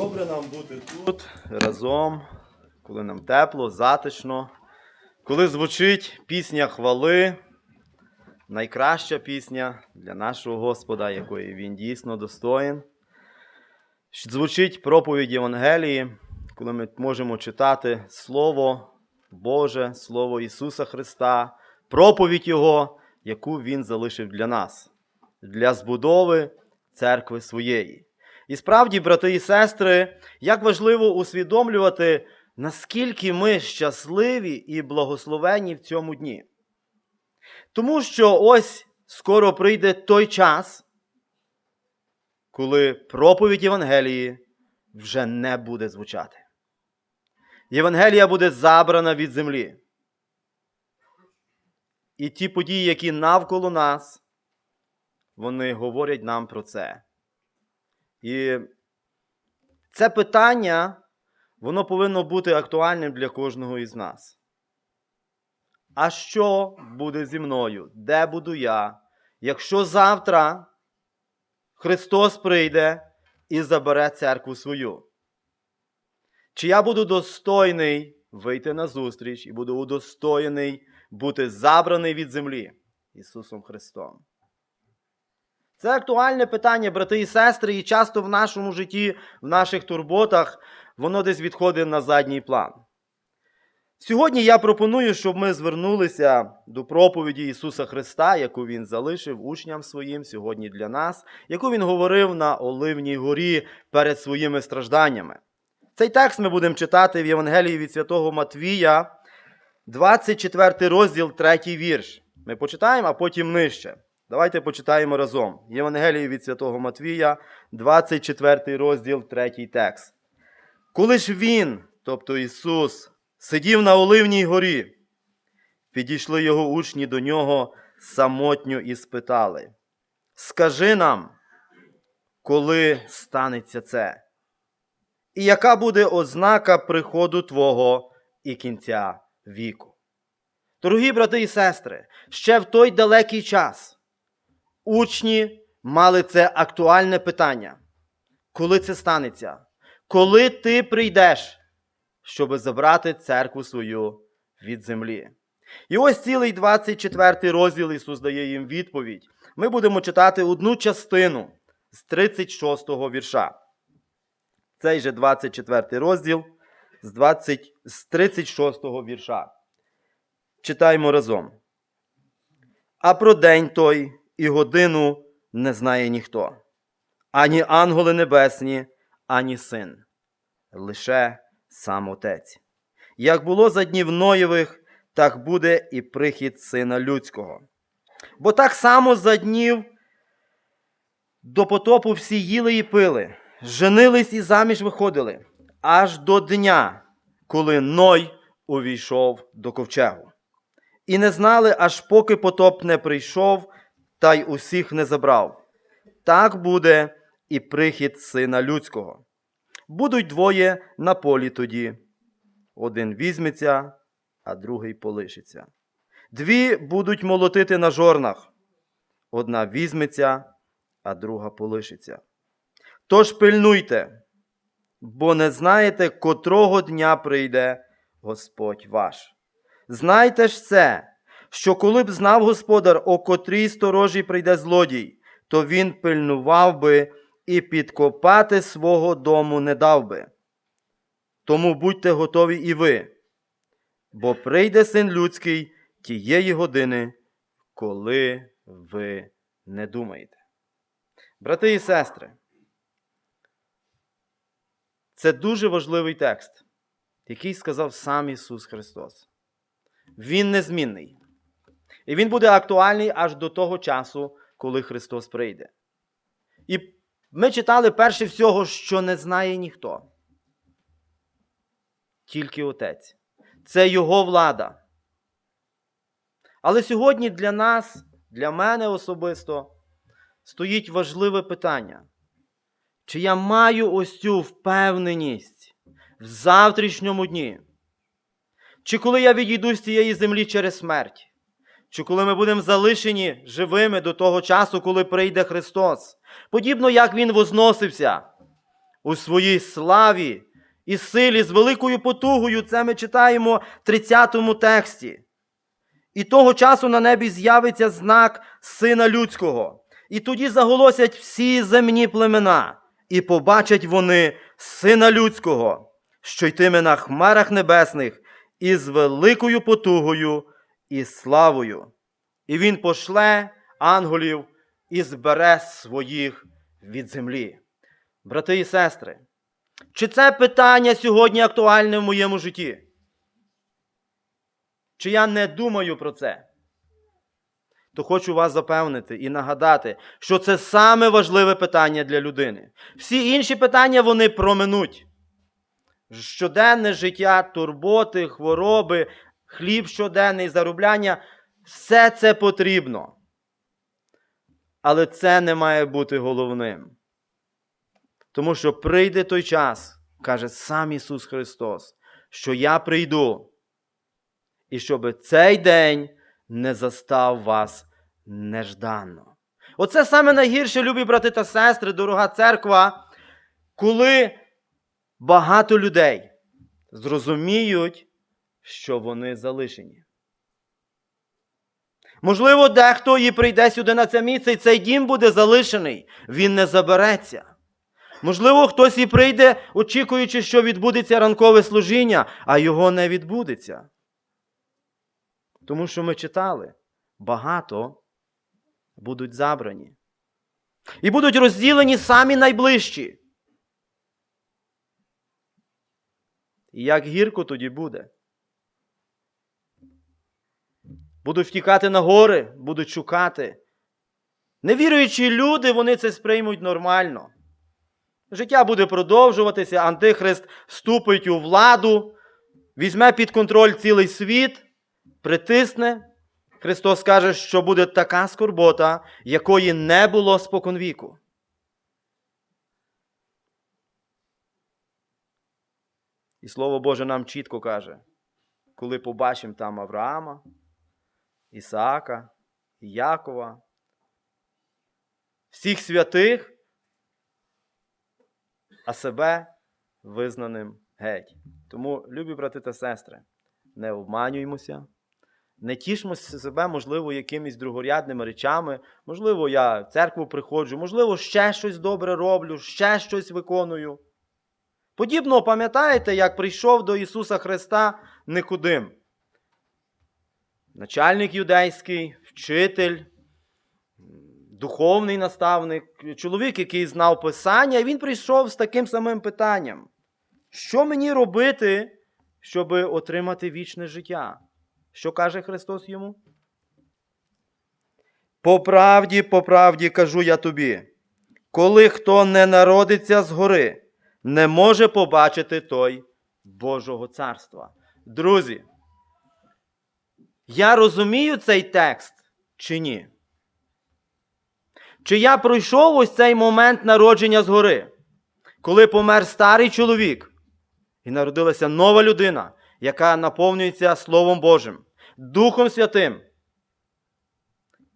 добре нам бути тут разом, коли нам тепло, затишно, коли звучить пісня хвали, найкраща пісня для нашого Господа, якої він дійсно достоїн. Звучить проповідь Євангелії, коли ми можемо читати Слово Боже, Слово Ісуса Христа, проповідь Його, яку Він залишив для нас, для збудови церкви своєї. І справді, брати і сестри, як важливо усвідомлювати, наскільки ми щасливі і благословені в цьому дні. Тому що ось скоро прийде той час, коли проповідь Євангелії вже не буде звучати. Євангелія буде забрана від землі. І ті події, які навколо нас, вони говорять нам про це. І це питання, воно повинно бути актуальним для кожного із нас. А що буде зі мною? Де буду я? Якщо завтра Христос прийде і забере церкву свою? Чи я буду достойний вийти на зустріч і буду удостоєний бути забраний від землі Ісусом Христом? Це актуальне питання, брати і сестри, і часто в нашому житті, в наших турботах, воно десь відходить на задній план. Сьогодні я пропоную, щоб ми звернулися до проповіді Ісуса Христа, яку Він залишив учням своїм сьогодні для нас, яку Він говорив на Оливній горі перед своїми стражданнями. Цей текст ми будемо читати в Євангелії від Святого Матвія, 24 розділ, 3 вірш. Ми почитаємо, а потім нижче. Давайте почитаємо разом. Євангелії від Святого Матвія, 24 розділ, 3 текст. Коли ж він, тобто Ісус, сидів на Оливній горі, підійшли його учні до нього самотньо і спитали: Скажи нам, коли станеться це? І яка буде ознака приходу Твого і кінця віку? Дорогі брати і сестри, ще в той далекий час учні мали це актуальне питання. Коли це станеться? Коли ти прийдеш, щоб забрати церкву свою від землі? І ось цілий 24 розділ Ісус дає їм відповідь. Ми будемо читати одну частину з 36 го вірша. Цей же 24 розділ з, 20, з 36 вірша. Читаємо разом. А про день той і годину не знає ніхто, ані ангели небесні, ані син, лише сам Отець. Як було за днів Ноєвих, так буде і прихід сина людського. Бо так само за днів до потопу всі їли і пили, женились і заміж виходили, аж до дня, коли Ной увійшов до ковчегу. І не знали, аж поки потоп не прийшов та й усіх не забрав. Так буде і прихід сина людського. Будуть двоє на полі тоді. Один візьметься, а другий полишиться. Дві будуть молотити на жорнах. Одна візьметься, а друга полишиться. Тож пильнуйте, бо не знаєте, котрого дня прийде Господь ваш. Знайте ж це, що коли б знав господар, о котрій сторожі прийде злодій, то він пильнував би і підкопати свого дому не дав би. Тому будьте готові і ви, бо прийде син людський тієї години, коли ви не думаєте. Брати і сестри, це дуже важливий текст, який сказав сам Ісус Христос. Він незмінний. І він буде актуальний аж до того часу, коли Христос прийде. І ми читали перше всього, що не знає ніхто. Тільки Отець. Це Його влада. Але сьогодні для нас, для мене особисто, стоїть важливе питання. Чи я маю ось цю впевненість в завтрашньому дні? Чи коли я відійду з цієї землі через смерть? Чи коли ми будемо залишені живими до того часу, коли прийде Христос? Подібно як Він возносився у своїй славі і силі з великою потугою. Це ми читаємо в 30 тексті. І того часу на небі з'явиться знак Сина Людського. І тоді заголосять всі земні племена, і побачать вони Сина Людського, що йтиме на хмарах небесних із великою потугою і славою. І він пошле ангелів і збере своїх від землі. Брати і сестри, чи це питання сьогодні актуальне в моєму житті? Чи я не думаю про це? То хочу вас запевнити і нагадати, що це саме важливе питання для людини. Всі інші питання вони проминуть. Щоденне життя, турботи, хвороби, хліб щоденний, заробляння все це потрібно. Але це не має бути головним. Тому що прийде той час, каже сам Ісус Христос, що я прийду, і щоб цей день не застав вас нежданно. Оце саме найгірше, любі брати та сестри, дорога церква, коли багато людей зрозуміють, що вони залишені. Можливо, дехто і прийде сюди на це місце, і цей дім буде залишений, він не забереться. Можливо, хтось і прийде, очікуючи, що відбудеться ранкове служіння, а його не відбудеться. Тому що ми читали, багато будуть забрані. І будуть розділені самі найближчі. І як гірко тоді буде. Будуть втікати на гори, будуть шукати. Невіруючі люди, вони це сприймуть нормально. Життя буде продовжуватися, Антихрист вступить у владу, візьме під контроль цілий світ, притисне. Христос каже, що буде така скорбота, якої не було споконвіку. І Слово Боже нам чітко каже, коли побачимо там Авраама, Ісаака, Якова, всіх святих, а себе визнаним геть. Тому, любі брати та сестри, не обманюймося, не тішмося себе, можливо, якимись другорядними речами. Можливо, я в церкву приходжу, можливо, ще щось добре роблю, ще щось виконую. Подібно пам'ятаєте, як прийшов до Ісуса Христа Никудим. Начальник юдейський, вчитель, духовний наставник, чоловік, який знав Писання, і він прийшов з таким самим питанням. Що мені робити, щоб отримати вічне життя? Що каже Христос йому? По правді, по правді кажу я тобі, коли хто не народиться згори, не може побачити той Божого царства. Друзі, я розумію цей текст чи ні? Чи я пройшов ось цей момент народження згори, коли помер старий чоловік, і народилася нова людина, яка наповнюється Словом Божим, Духом Святим,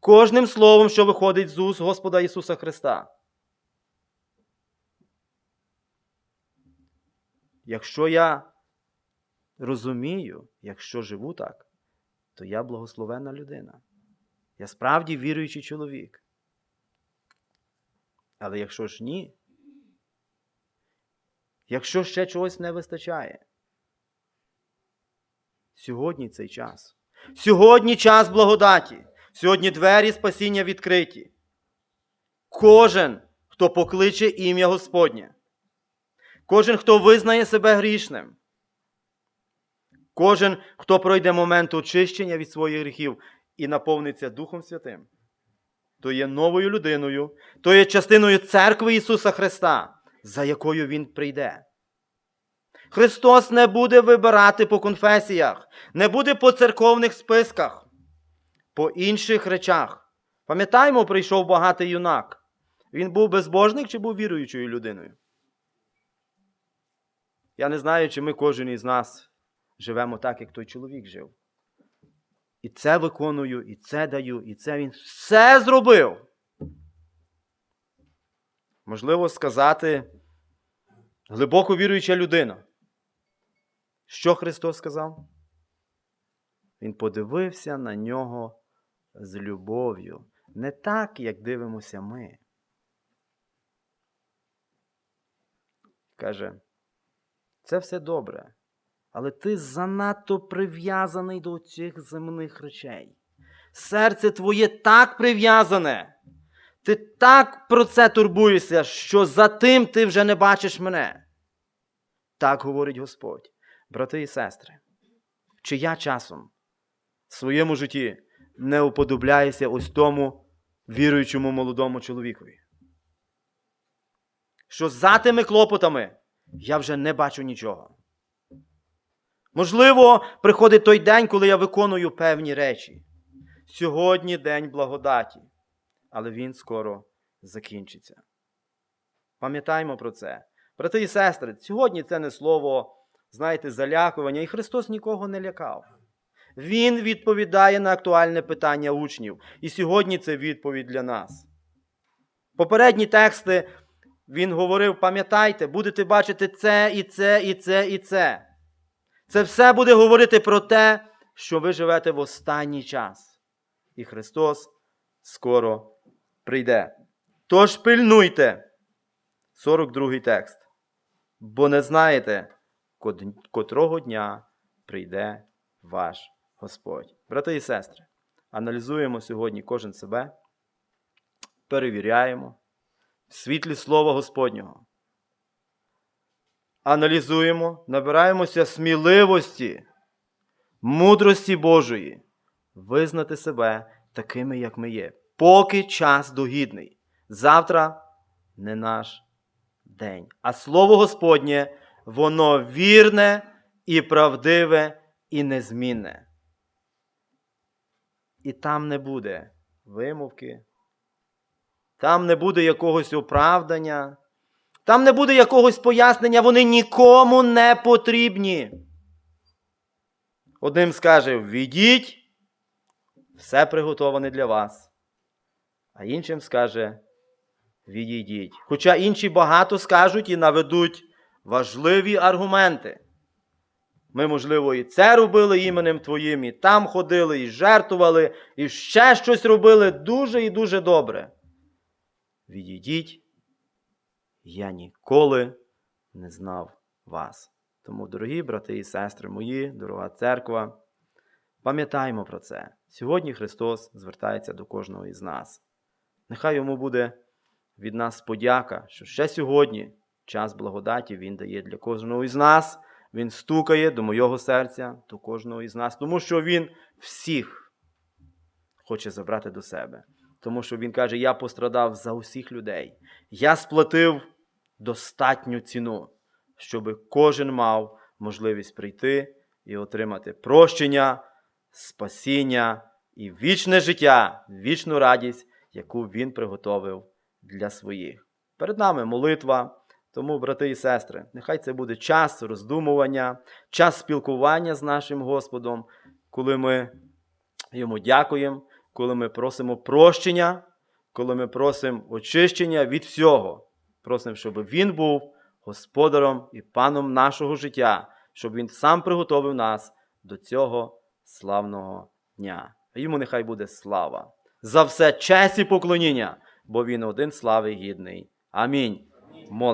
кожним словом, що виходить з уст Господа Ісуса Христа. Якщо я розумію, якщо живу так, то я благословенна людина. Я справді віруючий чоловік. Але якщо ж ні, якщо ще чогось не вистачає, сьогодні цей час. Сьогодні час благодаті. Сьогодні двері спасіння відкриті. Кожен, хто покличе ім'я Господнє. Кожен, хто визнає себе грішним. Кожен, хто пройде момент очищення від своїх гріхів і наповниться Духом Святим, то є новою людиною, то є частиною церкви Ісуса Христа, за якою Він прийде. Христос не буде вибирати по конфесіях, не буде по церковних списках, по інших речах. Пам'ятаємо, прийшов багатий юнак. Він був безбожник чи був віруючою людиною? Я не знаю, чи ми кожен із нас живемо так, як той чоловік жив. І це виконую, і це даю, і це він все зробив. Можливо, сказати, глибоко віруюча людина. Що Христос сказав? Він подивився на нього з любов'ю, не так, як дивимося ми. Каже, це все добре, але ти занадто прив'язаний до цих земних речей. Серце твоє так прив'язане. Ти так про це турбуєшся, що за тим ти вже не бачиш мене. Так говорить Господь, брати і сестри. Чи я часом в своєму житті не уподобляюся ось тому віруючому молодому чоловікові? Що за тими клопотами я вже не бачу нічого. Можливо, приходить той день, коли я виконую певні речі. Сьогодні день благодаті, але він скоро закінчиться. Пам'ятаймо про це. Брати і сестри, сьогодні це не слово, знаєте, залякування, і Христос нікого не лякав. Він відповідає на актуальне питання учнів. І сьогодні це відповідь для нас. Попередні тексти він говорив: пам'ятайте, будете бачити це, і це, і це, і це. Це все буде говорити про те, що ви живете в останній час. І Христос скоро прийде. Тож пильнуйте. 42 текст. Бо не знаєте, котрого дня прийде ваш Господь. Брати і сестри, аналізуємо сьогодні кожен себе, перевіряємо в світлі Слова Господнього. Аналізуємо, набираємося сміливості, мудрості Божої, визнати себе такими, як ми є, поки час догідний. Завтра не наш день. А Слово Господнє, воно вірне і правдиве і незмінне. І там не буде вимовки, там не буде якогось оправдання, там не буде якогось пояснення, вони нікому не потрібні. Одним скаже: ввідіть, все приготоване для вас. А іншим скаже: відійдіть. Хоча інші багато скажуть і наведуть важливі аргументи. Ми, можливо, і це робили іменем Твоїм, і там ходили, і жертвували, і ще щось робили дуже і дуже добре. Відійдіть, я ніколи не знав вас. Тому, дорогі брати і сестри мої, дорога церква, пам'ятаймо про це. Сьогодні Христос звертається до кожного із нас. Нехай йому буде від нас подяка, що ще сьогодні час благодаті Він дає для кожного із нас. Він стукає до моєго серця, до кожного із нас, тому що Він всіх хоче забрати до себе. Тому що Він каже: Я пострадав за усіх людей. Я сплатив достатню ціну, щоб кожен мав можливість прийти і отримати прощення, спасіння і вічне життя, вічну радість, яку Він приготовив для своїх. Перед нами молитва. Тому, брати і сестри, нехай це буде час роздумування, час спілкування з нашим Господом, коли ми йому дякуємо, коли ми просимо прощення, коли ми просимо очищення від всього. Просимо, щоб Він був господаром і паном нашого життя, щоб Він сам приготовив нас до цього славного дня. Йому нехай буде слава. За все честь і поклоніння, бо Він один слави гідний. Амінь.